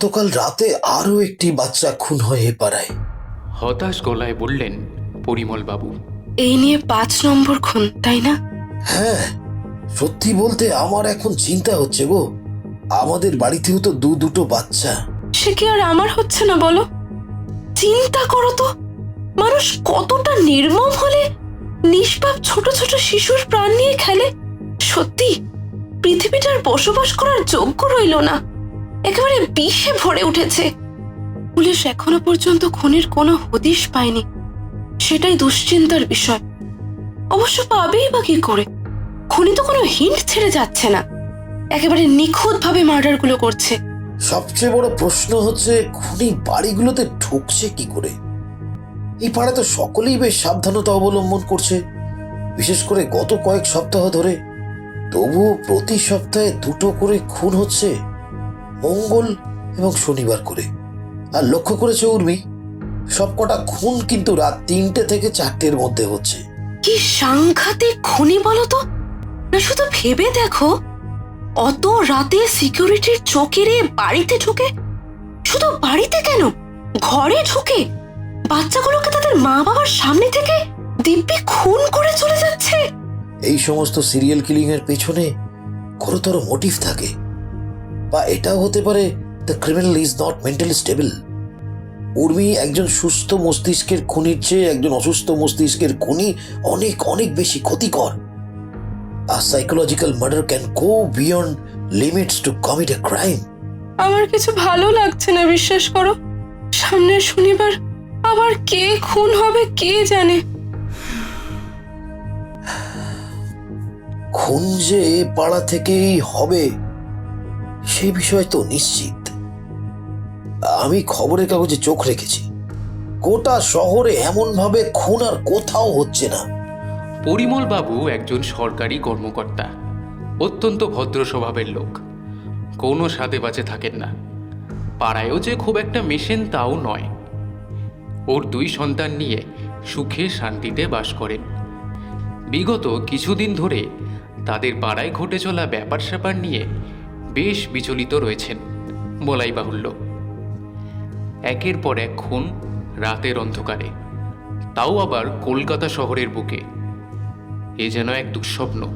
গতকাল রাতে আরও একটি বাচ্চা খুন হয়ে পাড়ায়। হতাশ গলায় বললেন পরিমল বাবু। এই নিয়ে পাঁচ নম্বর খুন তাই না? হ্যাঁ সত্যি বলতে আমার এখন চিন্তা হচ্ছে গো। আমাদের বাড়িতেও তো দু দুটো বাচ্চা। সে কি আর আমার হচ্ছে না বলো? চিন্তা করো তো। মানুষ কতটা নির্মম হলে নিষ্পাপ ছোট ছোট শিশুর প্রাণ নিয়ে খেলে? সত্যি পৃথিবীটার বসবাস করার যোগ্য রইল না। একেবারে বিষে ভরে উঠেছে। পুলিশ এখনও পর্যন্ত খুনের কোনো হদিশ পায়নি। সেটাই দুশ্চিন্তার বিষয়। অবশ্য পাবেই বা কি করে? খুনি তো কোনো হিন্ট ছেড়ে যাচ্ছে না। একেবারে নিখুঁত ভাবে মার্ডারগুলো করছে। সবচেয়ে বড় প্রশ্ন হচ্ছে, খুনি বাড়িগুলোতে ঢুকছে কি করে? এই পাড়া তো সকলেই বেশ সাবধানতা অবলম্বন করছে। বিশেষ করে গত কয়েক সপ্তাহ ধরে। তবুও প্রতি সপ্তাহে দুটো করে খুন হচ্ছে। মঙ্গল এবং শনিবার করে। আর লক্ষ্য করেছে উর্মি? সবকটা খুন কিন্তু রাত তিনটে থেকে চারটের মধ্যে হচ্ছে। কি সাংঘাতিক খুনি বলো তো? না শুধু ভেবে দেখো অত রাতে সিকিউরিটির চোখেরে বাড়িতে ঢুকে? শুধু বাড়িতে কেন? ঘরে ঢুকে? বাচ্চাগুলোকে তাদের মা বাবার সামনে থেকে দিব্যি খুন করে চলে যাচ্ছে? এই সমস্ত সিরিয়াল কিলিং এর পেছনে গুরুতর মোটিভ থাকে। বা এটাও হতে পারে the criminal is not mentally stable Urmi একজন সুস্থ মস্তিষ্কের খুনির চেয়ে একজন অসুস্থ মস্তিষ্কের খুনি অনেক অনেক বেশি ক্ষতিকর। আর psychological murder can go beyond limits to commit a crime আমার কিছু ভালো লাগছে না বিশ্বাস করো। সামনের শনিবার আবার কে খুন হবে কে জানে। খুন যে পাড়া থেকেই হবে সে বিষয় তো নিশ্চিত। আমি খবরের কাগজে চোখ রেখেছি। গোটা শহরে এমন ভাবে খুন আর কোথাও হচ্ছে না। পরিমল বাবু একজন সরকারি কর্মকর্তা, অত্যন্ত ভদ্র স্বভাবের লোক। কোনো সাদে বাজে থাকেন না। পাড়ায়ও যে খুব একটা মেশেন তাও নয়। ওর দুই সন্তান নিয়ে সুখে শান্তিতে বাস করেন। বিগত কিছুদিন ধরে তাদের পাড়ায় ঘটে চলা ব্যাপার স্যাপার নিয়ে বেশ বিচলিত রয়েছেন বলাই বাহুল্য। একের পর এক খুন রাতের অন্ধকারে। তাও আবার কলকাতা শহরের বুকে। এ যেন এক দুঃস্বপ্ন।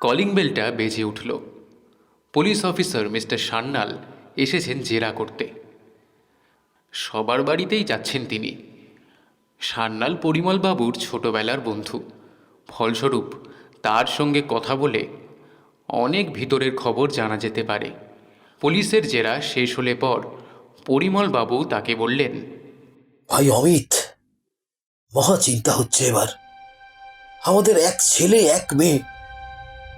কলিং বেলটা বেজে উঠল। পুলিশ অফিসার মিস্টার সান্যাল এসেছেন জেরা করতে। সবার বাড়িতেই যাচ্ছেন তিনি। সান্যাল পরিমলবাবুর ছোটবেলার বন্ধু। ফলস্বরূপ তার সঙ্গে কথা বলে অনেক ভিতরের খবর জানা যেতে পারে। পুলিশের জেরা শেষ হলে পর পরিমলবাবু তাকে বললেন ভাই অমিত মহা চিন্তা হচ্ছে এবার। আমাদের এক ছেলে এক মেয়ে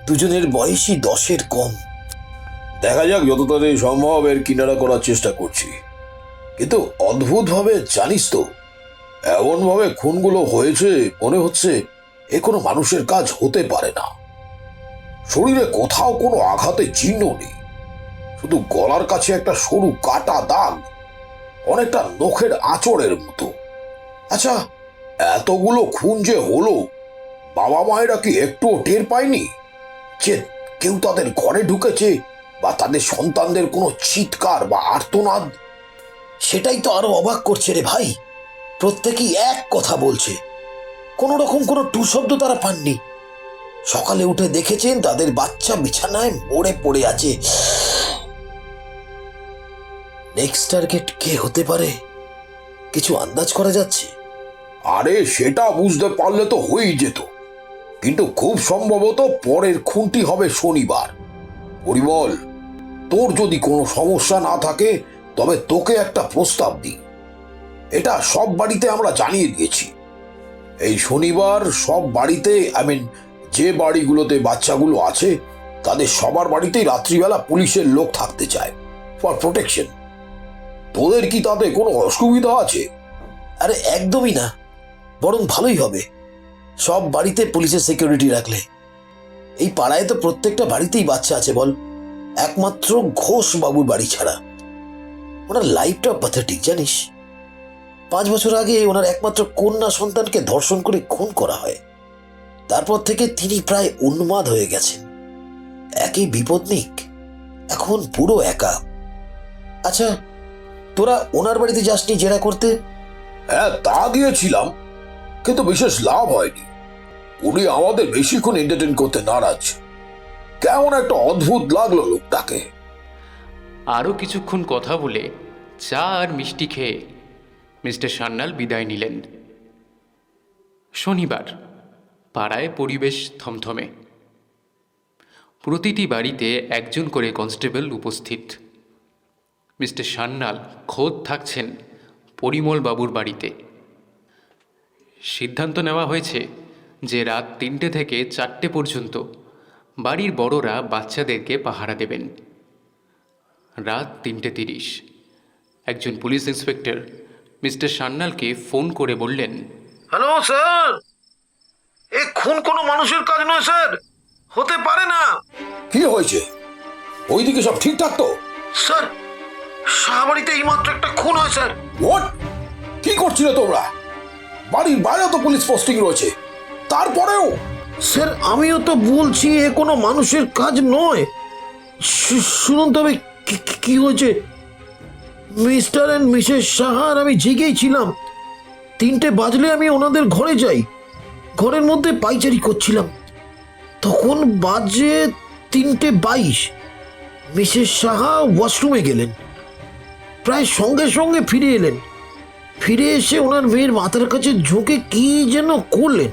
দুজনের বয়সই দশের কম। দেখা যাক যত তাড়াতাড়ি সম্ভব এর কিনারা করার চেষ্টা করছি। কিন্তু অদ্ভুতভাবে জানিস তো এমনভাবে খুনগুলো হয়েছে মনে হচ্ছে এ কোনো মানুষের কাজ হতে পারে না। শরীরে কোথাও কোনো আঘাতের চিহ্ন নেই। শুধু গলার কাছে একটা সরু কাটা দাগ, অনেকটা নখের আঁচড়ের মতো। আচ্ছা এতগুলো খুন যে হলো, বাবা মায়েরা কি একটুও টের পায়নি? যে কেউ তাদের ঘরে ঢুকেছে বা তাদের সন্তানদের কোনো চিৎকার বা আর্তনাদ? সেটাই তো আরও অবাক করছে রে ভাই। প্রত্যেকেই এক কথা বলছে। কোনো রকম কোনো টু শব্দ তারা পাননি। সকালে উঠে দেখেছেন তাদের বাচ্চা বিছানায় মরে পড়ে আছে। নেক্সট টার্গেট কে হতে পারে? কিছু আন্দাজ করা যাচ্ছে? আরে, সেটা বুঝতে পারলে তো হয়েই যেত। কিন্তু খুব সম্ভবত পরের খুনটি হবে শনিবার। পরিমল, তোর যদি কোনো সমস্যা না থাকে, তবে তোকে একটা প্রস্তাব দিই। এটা সব বাড়িতে আমরা জানিয়ে দিয়েছি। এই শনিবার সব বাড়িতে আই মিন যে বাড়িগুলোতে বাচ্চাগুলো আছে, তাদের সবার বাড়িতেই রাত্রিবেলা পুলিশের লোক থাকতে চায় ফর প্রোটেকশন তোদের কি তাতে কোনো অসুবিধা আছে? আরে একদমই না, বরং ভালোই হবে। সব বাড়িতে পুলিশের সিকিউরিটি রাখলে। এই পাড়ায় তো প্রত্যেকটা বাড়িতেই বাচ্চা আছে বল, একমাত্র ঘোষ বাবুর বাড়ি ছাড়া। ওনার লাইফটা পাথেটিক জানিস? পাঁচ বছর আগে ওনার একমাত্র কন্যা সন্তানকে ধর্ষণ করে খুন করা হয়। তারপর থেকে তিনি প্রায় উন্মাদ হয়ে গেছেন। একই বিপদনিক এখন পুরো একা। আচ্ছা তোরা ওনার বাড়িতে যাসনি জেরা করতে? হ্যাঁ তা গিয়েছিলাম কিন্তু বিশেষ লাভ হয়নি। উনি আমাদের বেশিক্ষণ এন্টারটেন করতে নারাজ। কেমন একটা অদ্ভুত লাগল লোকটাকে। আরও কিছুক্ষণ কথা বলে চা আর মিষ্টি খেয়ে মিস্টার সান্যাল বিদায় নিলেন। শনিবার। পাড়ায় পরিবেশ থমথমে। প্রতিটি বাড়িতে একজন করে কনস্টেবল উপস্থিত। মিস্টার সান্যাল খোদ থাকছেন পরিমল বাবুর বাড়িতে। সিদ্ধান্ত নেওয়া হয়েছে যে রাত তিনটে থেকে চারটে পর্যন্ত বাড়ির বড়রা বাচ্চাদেরকে পাহারা দেবেন। রাত তিনটে তিরিশ। একজন পুলিশ ইন্সপেক্টর মিস্টার সান্যালকে ফোন করে বললেন, হ্যালো, স্যার! এ খুন কোনো মানুষের কাজ নয় স্যার। হতে পারে না। কি হয়েছে? ওইদিকে সব ঠিকঠাক তো? স্যার শাহবাড়িতে এইমাত্র একটা খুন হয় স্যার। হোয়াট কি করছিলে তোমরা? বাড়ির বাইরে তো পুলিশ পোস্টিং রয়েছে। তারপরেও? স্যার আমিও তো বলছি এ কোনো মানুষের কাজ নয়। শুনুন তবে কি- হয়েছে? মিস্টার অ্যান্ড মিসেস সাহা আর আমি জেগেই ছিলাম। তিনটে বাজলে আমি ওনাদের ঘরে যাই। ঘরের মধ্যে পাইচারি করছিলাম। তখন বাজে তিনটে বাইশ। মিসেস সাহা ওয়াশরুমে গেলেন। প্রায় সঙ্গে সঙ্গে ফিরে এলেন। ফিরে এসে ওনার মেয়ের মাথার কাছে ঝুঁকে কি যেন করলেন।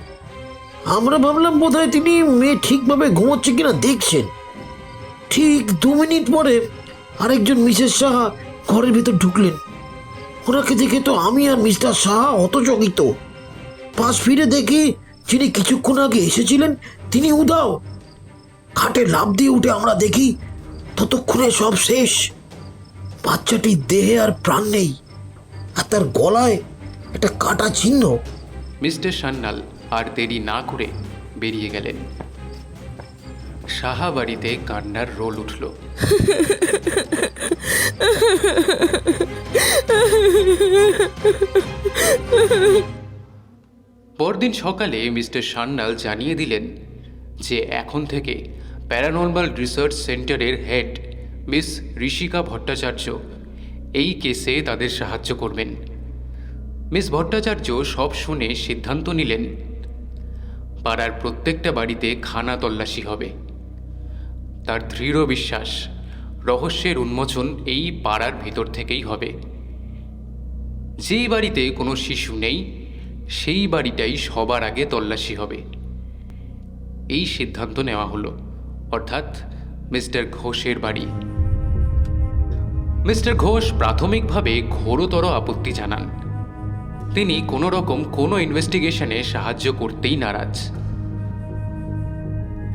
আমরা ভাবলাম বোধহয় তিনি মেয়ে ঠিকভাবে ঘুমোচ্ছে কিনা দেখছেন। ঠিক দু মিনিট পরে আরেকজন মিসেস সাহা ঘরের ভিতর ঢুকলেন। ওনাকে দেখে তো আমি আর মিস্টার সাহা হতচকিত। পাশ ফিরে দেখি যিনি কিছুক্ষণ আগে এসেছিলেন তিনি উদাও। খাটে লাভ দিয়ে উঠে আমরা দেখি ততক্ষণে সব শেষ। বাচ্চাটির দেহে আর প্রাণ নেই আর তার গলায় একটা কাটা চিহ্ন। মিস্টার সান্যাল আর দেরি না করে বেরিয়ে গেলেন। সাহা বাড়িতে কান্নার রোল উঠল। পরদিন সকালে মিস্টার সান্যাল জানিয়ে দিলেন যে এখন থেকে প্যারানর্মাল রিসার্চ সেন্টারের হেড মিস ঋষিকা ভট্টাচার্য এই কেসে তাদের সাহায্য করবেন। মিস ভট্টাচার্য সব শুনে সিদ্ধান্ত নিলেন, পাড়ার প্রত্যেকটা বাড়িতে খানা তল্লাশি হবে। তার দৃঢ় বিশ্বাস, রহস্যের উন্মোচন এই পাড়ার ভেতর থেকেই হবে। যেই বাড়িতে কোনো শিশু নেই সেই বাড়িটাই সবার আগে তল্লাশি হবে। এই সিদ্ধান্ত নেওয়া হলো, অর্থাৎ মিস্টার ঘোষের বাড়ি। মিস্টার ঘোষ প্রাথমিকভাবে ঘোরতর আপত্তি জানান। তিনি কোনো রকম কোনো ইনভেস্টিগেশনে সাহায্য করতেই নারাজ।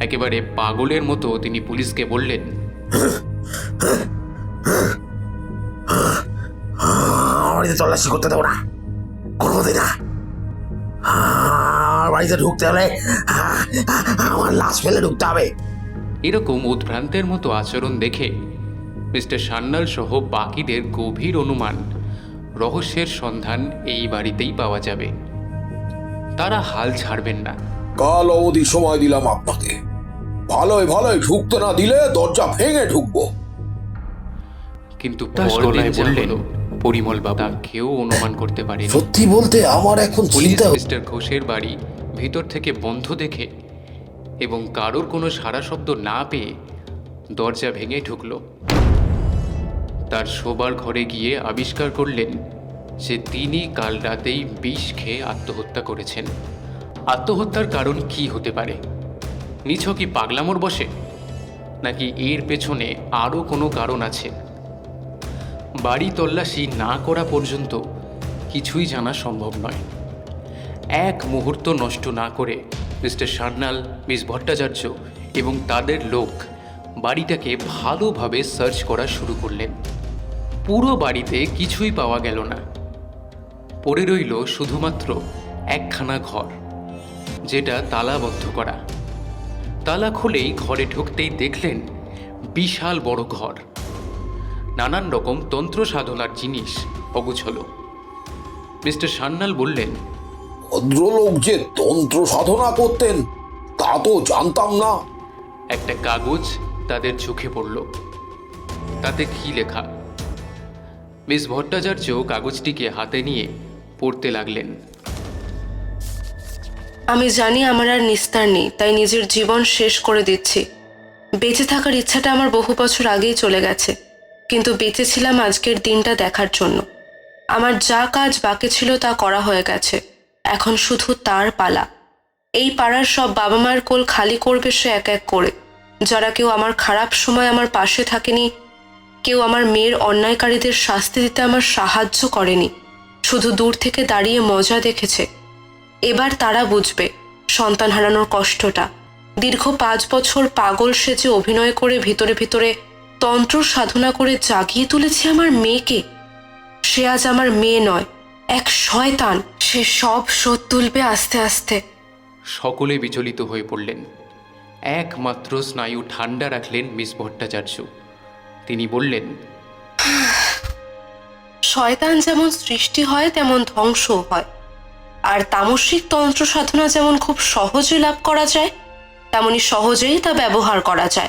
একেবারে পাগলের মতো তিনি পুলিশকে বললেন তল্লাশি করতে দেবো না কোনোদিন না বাড়িতে ঢুকতে হলে আমার লাশ ফেলে ঢুকতে হবে। এরকম উদ্ভ্রান্তের মতো আচরণ দেখে মিস্টার সান্যাল সহ বাকিদের গভীর অনুমান রহস্যের সন্ধান এই বাড়িতেই পাওয়া যাবে। তারা হাল ছাড়বেন না। কাল অবধি সময় দিলাম আপনাকে। ভালোই ভালোই ঢুকতে না দিলে দরজা ভেঙে ঢুকবো। কিন্তু পরদিন যা হলো, পরিমল বাবা। কেউ অনুমান করতে পারেনি। সত্যি বলতে আমার এখন পুলিশ চিন্তা মিস্টার ঘোষের বাড়ি ভিতর থেকে বন্ধ দেখে এবং কারোর কোনো সারা শব্দ না পেয়ে দরজা ভেঙে ঢুকল। তার শোবার ঘরে গিয়ে আবিষ্কার করলেন যে তিনি কাল রাতেই বিষ খেয়ে আত্মহত্যা করেছেন। আত্মহত্যার কারণ কি হতে পারে? নিছ কি পাগলামোর বসে? নাকি এর পেছনে আরও কোনো কারণ আছে? বাড়ি তল্লাশি না করা পর্যন্ত কিছুই জানা সম্ভব নয়। এক মুহূর্ত নষ্ট না করে মিস্টার সান্যাল মিস ভট্টাচার্য এবং তাদের লোক বাড়িটাকে ভালোভাবে সার্চ করা শুরু করলেন। পুরো বাড়িতে কিছুই পাওয়া গেল না। পড়ে রইল শুধুমাত্র একখানা ঘর, যেটা তালাবদ্ধ করা। তালা খুলেই ঘরে ঢুকতেই দেখলেন বিশাল বড় ঘর। নানান রকম তন্ত্র সাধনার জিনিস অগুছল। মিস্টার সান্যাল বললেন ভদ্রলোক যে তন্ত্র সাধনা করতেন তা তো জানতাম না। একটা কাগজ তাদের চোখে পড়ল। তাতে কি লেখা? মিস ভট্টাচার্য কাগজটিকে হাতে নিয়ে পড়তে লাগলেন। আমি জানি আমার আর নিস্তার নেই তাই নিজের জীবন শেষ করে দিচ্ছি। বেঁচে থাকার ইচ্ছাটা আমার বহু বছর আগেই চলে গেছে। কিন্তু বেঁচে ছিলাম আজকের দিনটা দেখার জন্য। আমার যা কাজ বাকি ছিল তা করা হয়ে গেছে। এখন শুধু তার পালা। এই পাড়ার সব বাবা মার কোল খালি করবে সে এক এক করে। যারা কেউ আমার খারাপ সময় আমার পাশে থাকেনি, কেউ আমার মেয়ের অন্যায়কারীদের শাস্তি দিতে আমার সাহায্য করেনি, শুধু দূর থেকে দাঁড়িয়ে মজা দেখেছে। এবার তারা বুঝবে সন্তান হারানোর কষ্টটা। দীর্ঘ পাঁচ বছর পাগল সেজে অভিনয় করে ভিতরে ভিতরে তন্ত্র সাধনা করে জাগিয়ে তুলেছে আমার মেয়েকে। সে আজ আমার মেয়ে নয় এক শয়তান। সে সব শোধ তুলবে আস্তে আস্তে। সকলে বিচলিত হয়ে পড়লেন। একমাত্র স্নায়ু ঠান্ডা রাখলেন মিস ভট্টাচার্য। তিনি বললেন শয়তান যেমন সৃষ্টি হয় তেমন ধ্বংসও হয়। আর তামসিক তন্ত্র সাধনা যেমন খুব সহজে লাভ করা যায় তেমনি সহজেই তা ব্যবহার করা যায়।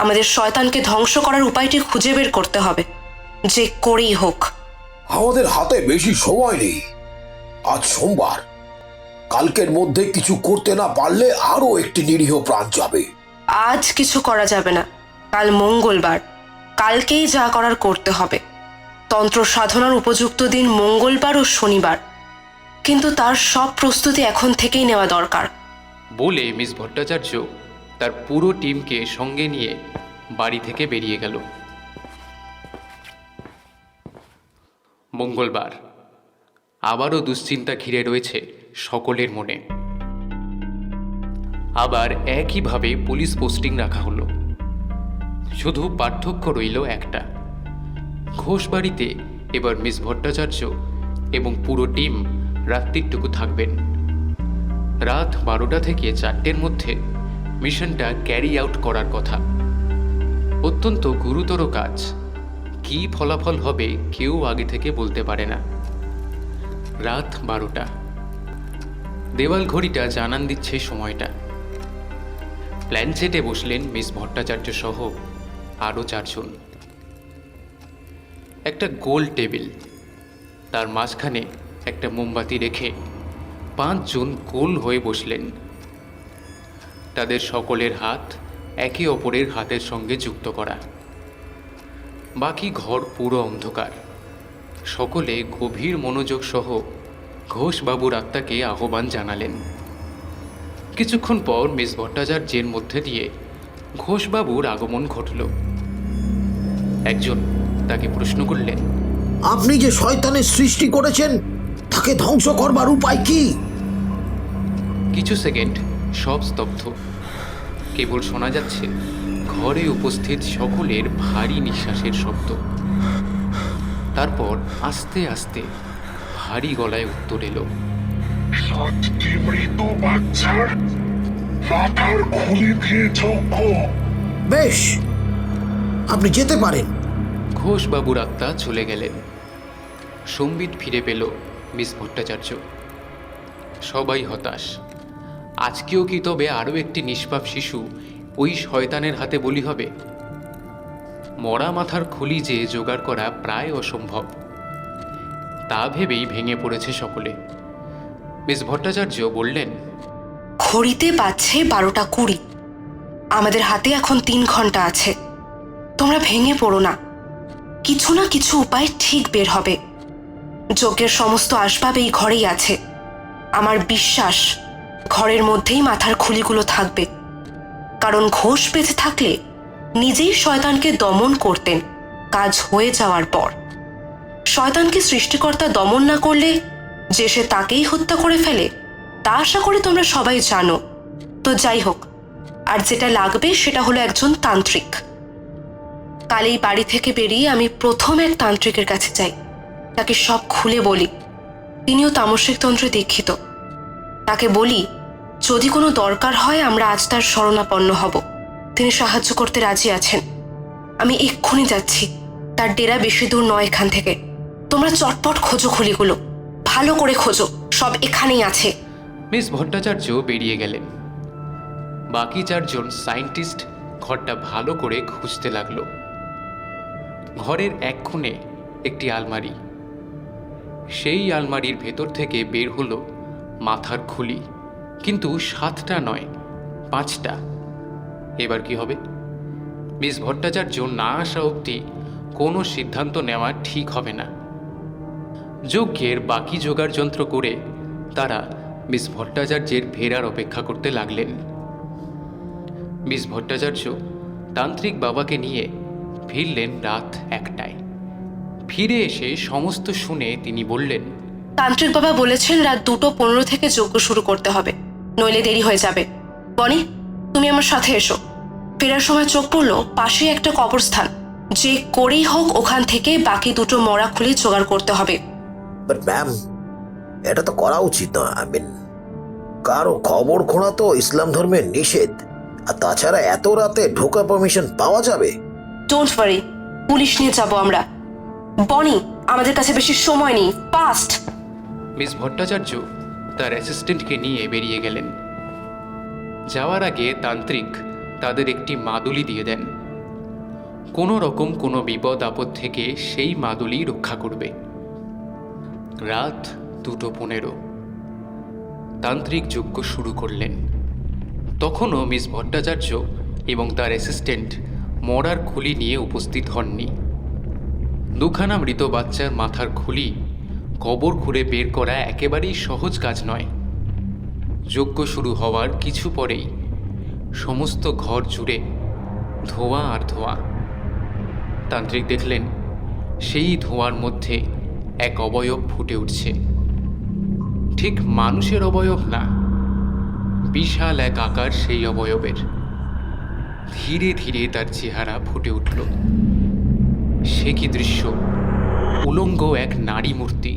আমাদের শয়তানকে ধ্বংস করার উপায়টি খুঁজে বের করতে হবে। যে করেই হোক। আমাদের হাতে বেশি সময় নেই। আজ সোমবার। কালকের মধ্যে কিছু করতে না পারলে আরও একটি নিরীহ প্রাণ যাবে। আজ কিছু করা যাবে না। কাল মঙ্গলবার। কালকেই যা করার করতে হবে। তন্ত্র সাধনার উপযুক্ত দিন মঙ্গলবার ও শনিবার। কিন্তু তার সব প্রস্তুতি এখন থেকেই নেওয়া দরকার। বলে মিস ভট্টাচার্য তার পুরো টিমকে সঙ্গে নিয়ে বাড়ি থেকে বেরিয়ে গেল। মঙ্গলবার। আবারও দুশ্চিন্তা ঘিরে রয়েছে সকলের মনে। আবার একইভাবে পুলিশ পোস্টিং রাখা হলো। শুধু পার্থক্য রইল একটা। ঘোষ বাড়িতে এবার মিস ভট্টাচার্য এবং পুরো টিম রাত্রিটুকু থাকবেন। রাত বারোটা থেকে চারটের মধ্যে মিশনটা ক্যারি আউট করার কথা। অত্যন্ত গুরুতর কাজ। কি ফলাফল হবে কেউ আগে থেকে বলতে পারে না। রাত বারোটা। দেওয়াল ঘড়িটা জানান দিচ্ছে সময়টা। প্ল্যানচেটে বসলেন মিস ভট্টাচার্য সহ আরও চারজন। একটা গোল টেবিল। তার মাঝখানে একটা মোমবাতি রেখে পাঁচজন গোল হয়ে বসলেন। তাদের সকলের হাত একে অপরের হাতের সঙ্গে যুক্ত করা। বাকি ঘর পুরো অন্ধকার। সকলে গভীর মনোযোগ সহ ঘোষবাবুর আত্মাকে আহ্বান জানালেন। কিছুক্ষণ পর মিস ভট্টাচার্যের মধ্যে দিয়ে ঘোষবাবুর আগমন ঘটল। একজন তাকে প্রশ্ন করলেন আপনি যে শয়তানের সৃষ্টি করেছেন তাকে ধ্বংস করবার উপায় কি? কিছু সেকেন্ড সব স্তব্ধ। কেবল শোনা যাচ্ছে ঘরে উপস্থিত সকলের ভারী নিঃশ্বাসের শব্দ। তারপর আস্তে আস্তে ভারী গলায় উত্তর এলো। সাতটি মৃত বাচ্চার মাথার খুলি দিয়ে চক্ষ বেশ আপনি যেতে পারেন। ঘোষবাবুর আত্মা চলে গেলেন। সম্বিত ফিরে পেল মিস ভট্টাচার্য। সবাই হতাশ। আজকেও কি তবে আরও একটি নিষ্পাপ শিশু ওই শয়তানের হাতে বলি হবে? মরা মাথার খুলি যে জোগাড় করা প্রায় অসম্ভব। তা ভেবেই ভেঙে পড়েছে সকলে। মিস ভট্টাচার্য বললেন, ঘড়িতে পাচ্ছে বারোটা কুড়ি। আমাদের হাতে এখন তিন ঘণ্টা আছে। তোমরা ভেঙে পড়ো না। কিছু না কিছু উপায় ঠিক বের হবে। যজ্ঞের সমস্ত আসবাব এই ঘরেই আছে। আমার বিশ্বাস ঘরের মধ্যেই মাথার খুলিগুলো থাকবে। কারণ ঘোষ বেঁচে থাকলে নিজেই শয়তানকে দমন করতেন, কাজ হয়ে যাওয়ার পর। শয়তানকে সৃষ্টিকর্তা দমন না করলে যে সে তাকেই হত্যা করে ফেলে, তা আশা করি তোমরা সবাই জানো। তো যাই হোক, আর যেটা লাগবে সেটা হলো একজন তান্ত্রিক। কাল এই বাড়ি থেকে বেরিয়ে আমি প্রথম এক তান্ত্রিকের কাছে যাই। তাকে সব খুলে বলি। তিনিও তামসিক তন্ত্রে দীক্ষিত। তাকে বলি যদি কোনো দরকার হয়, আমরা আজ তার শরণাপন্ন হব। তিনি সাহায্য করতে রাজি আছেন। আমি এক্ষুনি যাচ্ছি। তার ডেরা বেশি দূর নয় এখান থেকে। তোমরা চটপট খোঁজো খুলিগুলো। ভালো করে খোঁজো। সব এখানেই আছে। মিস ভট্টাচার্য বেরিয়ে গেলেন। বাকি চারজন সায়েন্টিস্ট ঘরটা ভালো করে খুঁজতে লাগল। ঘরের এক কোণে একটি আলমারি। সেই আলমারির ভেতর থেকে বের হলো মাথার খুলি। সাতটা নয়, পাঁচটা। এবার কি হবে? মিস ভট্টাচার্য না আসা অবধি কোনো সিদ্ধান্ত নেওয়া ঠিক হবে না। যজ্ঞের বাকি জোগাড় যন্ত্র করে তারা মিস ভট্টাচার্যের ফেরার অপেক্ষা করতে লাগলেন। মিস ভট্টাচার্য তান্ত্রিক বাবাকে নিয়ে ফিরলেন রাত একটায়। ফিরে এসে সমস্ত শুনে তিনি বললেন, তান্ত্রিক বাবা বলেছেন রাত দুটো পনেরো থেকে যজ্ঞ শুরু করতে হবে। নইলে দেরি হয়ে যাবে। বনি তুমি আমার সাথে এসো। ফেরার সময় চোখ পড়ল পাশে একটা কবরস্থান। যে করেই হোক ওখান থেকে বাকি দুটো মরা খুলি জোগাড় করতে হবে। বাট ম্যাম এটা তো করা উচিত নয় আই মিন কারও খবর খোঁড়া তো ইসলাম ধর্মের নিষেধ। আর তাছাড়া এত রাতে ঢোকা পারমিশন পাওয়া যাবে? ডোন্ট ওয়ারি পুলিশ নিয়ে যাব আমরা। বনি আমাদের কাছে বেশি সময় নেই। ফাস্ট মিস ভট্টাচার্য তার অ্যাসিস্ট্যান্টকে নিয়ে বেরিয়ে গেলেন। যাওয়ার আগে তান্ত্রিক তাদের একটি মাদুলি দিয়ে দেন। কোনো রকম কোনো বিপদ আপদ থেকে সেই মাদুলি রক্ষা করবে। রাত দুটো পনেরো। তান্ত্রিক যজ্ঞ শুরু করলেন। তখনও মিস ভট্টাচার্য এবং তার অ্যাসিস্ট্যান্ট মরার খুলি নিয়ে উপস্থিত হননি। দুখানা মৃত বাচ্চার মাথার খুলি কবর খুঁড়ে বের করা একেবারেই সহজ কাজ নয়। যজ্ঞ শুরু হওয়ার কিছু পরেই সমস্ত ঘর জুড়ে ধোঁয়া আর ধোঁয়া। তান্ত্রিক দেখলেন, সেই ধোঁয়ার মধ্যে এক অবয়ব ফুটে উঠছে। ঠিক মানুষের অবয়ব না, বিশাল এক আকার সেই অবয়বের। ধীরে ধীরে তার চেহারা ফুটে উঠল। সে কি দৃশ্য? উলঙ্গ এক নারী মূর্তি।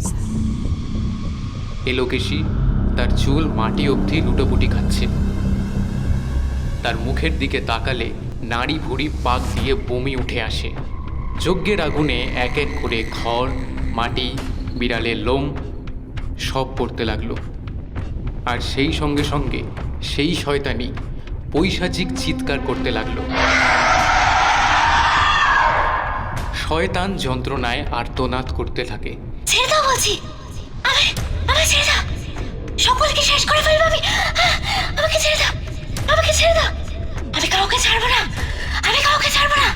এলোকেশি তার চুল মাটি অবধি লুটোপুটি খাচ্ছে। তার মুখের দিকে তাকালে নাড়ি ভুড়ি পাক দিয়ে বমি উঠে আসে। যজ্ঞের আগুনে এক এক করে খড়, মাটি, বিড়ালের লোম সব পড়তে লাগল। আর সেই সঙ্গে সঙ্গে সেই শয়তানি পৈশাচিক চিৎকার করতে লাগল। শয়তান যন্ত্রণায় আর্তনাদ করতে থাকে। ছেড়ে দাও বলছি। আমি আমি ছেড়ে দাও। সকলকে শেষ করে ফেলব আমি। আহ, আমাকে ছেড়ে দাও। আমাকে ছেড়ে দাও। আমি কাউকে ছাড়বো না। আমি কাউকে ছাড়বো না।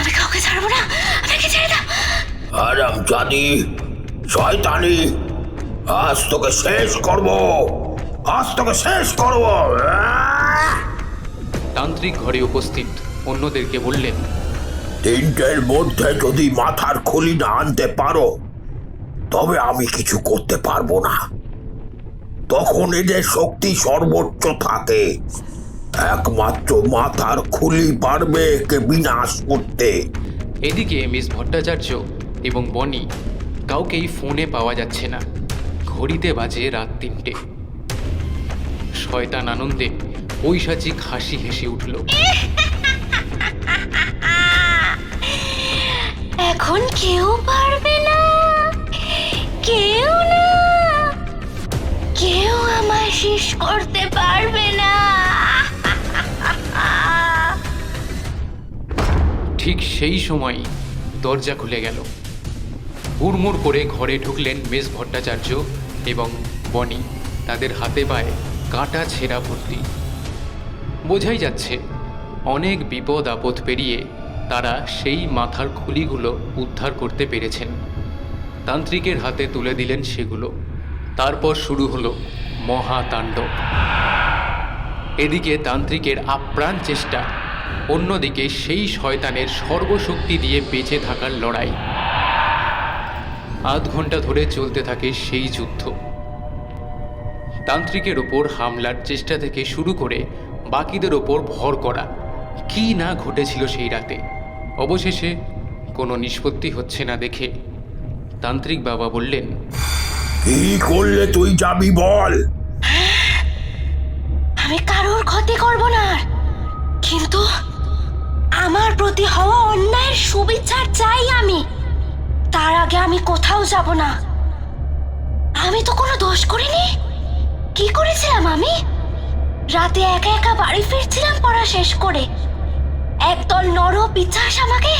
আমি কাউকে ছাড়বো না। আমাকে ছেড়ে দাও। আরাম জানি শয়তানি। আজ তোকে শেষ করব। আজ তোকে শেষ করব। তান্ত্রিক ঘরে উপস্থিত। অন্যদেরকে বললেন তিনটের মধ্যে যদি মাথার খুলি না আনতে পারো তবে আমি কিছু করতে পারব না। তখন এদের শক্তি সর্বোচ্চ থাকে। একমাত্র মাথার খুলি পারবে একে বিনাশ করতে। এদিকে মিস ভট্টাচার্য এবং বনি কাউকেই ফোনে পাওয়া যাচ্ছে না। ঘড়িতে বাজে রাত তিনটে। শয়তান আনন্দে পৈশাচিক হাসি হেসে উঠল। এখন কেউ পারবে না। কেউ না। কেউ আমায় শেষ করতে পারবে না। ঠিক সেই সময় দরজা খুলে গেল। হুড়মুড় করে ঘরে ঢুকলেন মিস ভট্টাচার্য এবং বনি। তাদের হাতে পায়ে কাটা ছেঁড়া ভর্তি। বোঝাই যাচ্ছে, অনেক বিপদ আপদ পেরিয়ে তারা সেই মাথার খুলিগুলো উদ্ধার করতে পেরেছেন। তান্ত্রিকের হাতে তুলে দিলেন সেগুলো। তারপর শুরু হলো মহাতাণ্ডব এদিকে তান্ত্রিকের আপ্রাণ চেষ্টা, অন্যদিকে সেই শয়তানের সর্বশক্তি দিয়ে বেঁচে থাকার লড়াই। আধ ঘণ্টা ধরে চলতে থাকে সেই যুদ্ধ। তান্ত্রিকের ওপর হামলার চেষ্টা থেকে শুরু করে বাকিদের ওপর ভর করা। কি না ঘটেছিল সেই রাতে? অবশেষে কোনো নিষ্পত্তি হচ্ছে না দেখে তান্ত্রিক বাবা বললেন কি করলে তুই যাবি বল? আমি কারোর ক্ষতি করব না কিন্তু আমার প্রতি হওয়া অন্যায়ের সুবিচার চাই আমি। তার আগে আমি কোথাও যাব না। আমি তো কোনো দোষ করিনি। কি করেছিলাম আমি? রাতে একা একা বাড়ি ফিরছিলাম পড়া শেষ করে। একদল নর পিচাস আমাকে?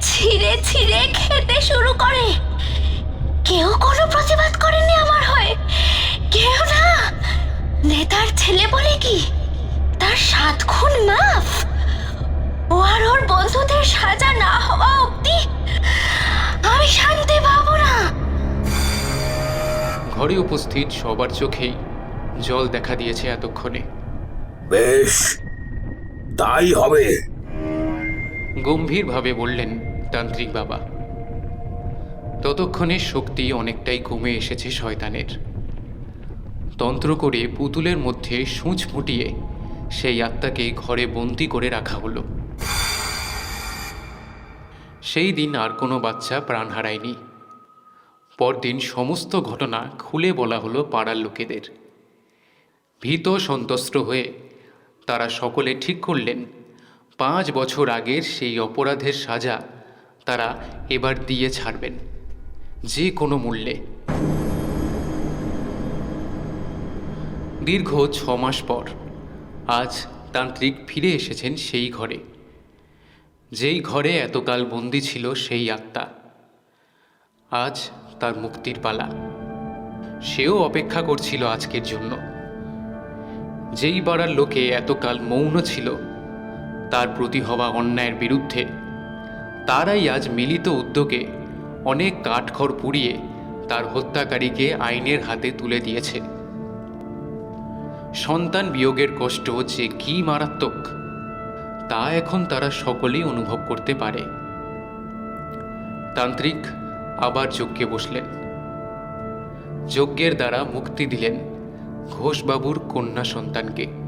ছিঁড়ে ছিঁড়ে খেতে শুরু করে। কেউ কোনো প্রতিবাদ করেনি আমার হয়ে। কেউ না। নেতার ছেলে বলে কি? তার সাত খুন মাফ। ও আর ওর বন্ধুদের সাজা না হওয়া অব্দি আমি শান্তি পাবো না। ঘরে উপস্থিত সবার চোখেই জল দেখা দিয়েছে এতক্ষণে। বেশ, তাই হবে। গম্ভীরভাবে বললেন তান্ত্রিক বাবা। ততক্ষণে শক্তি অনেকটাই কমে এসেছে শয়তানের। তন্ত্র করে পুতুলের মধ্যে সূঁচ ফুটিয়ে সেই আত্মাকে ঘরে বন্দি করে রাখা হলো। সেই দিন আর কোনো বাচ্চা প্রাণ হারায়নি। পরদিন সমস্ত ঘটনা খুলে বলা হলো পাড়ার লোকেদের। ভীত সন্ত্রস্ত হয়ে তারা সকলে ঠিক করলেন। পাঁচ বছর আগের সেই অপরাধের সাজা তারা এবার দিয়ে ছাড়বেন, যে কোনো মূল্যে। দীর্ঘ ছ মাস পর আজ তান্ত্রিক ফিরে এসেছেন সেই ঘরে। যেই ঘরে এতকাল বন্দি ছিল সেই আত্মা। আজ তার মুক্তির পালা। সেও অপেক্ষা করছিল আজকের জন্য। যেই পাড়ার লোকে এতকাল মৌন ছিল, তার প্রতি হওয়া অন্যায়ের বিরুদ্ধে, তারাই আজ মিলিত উদ্যোগে অনেক কাঠখড় পুড়িয়ে তার হত্যাকারীকে আইনের হাতে তুলে দিয়েছে। সন্তান বিয়োগের কষ্ট যে কি মারাত্মক, তা এখন তারা সকলেই অনুভব করতে পারে। তান্ত্রিক আবার যজ্ঞে বসলেন। যজ্ঞের দ্বারা মুক্তি দিলেন। ঘোষবাবুর কন্যা সন্তানকে।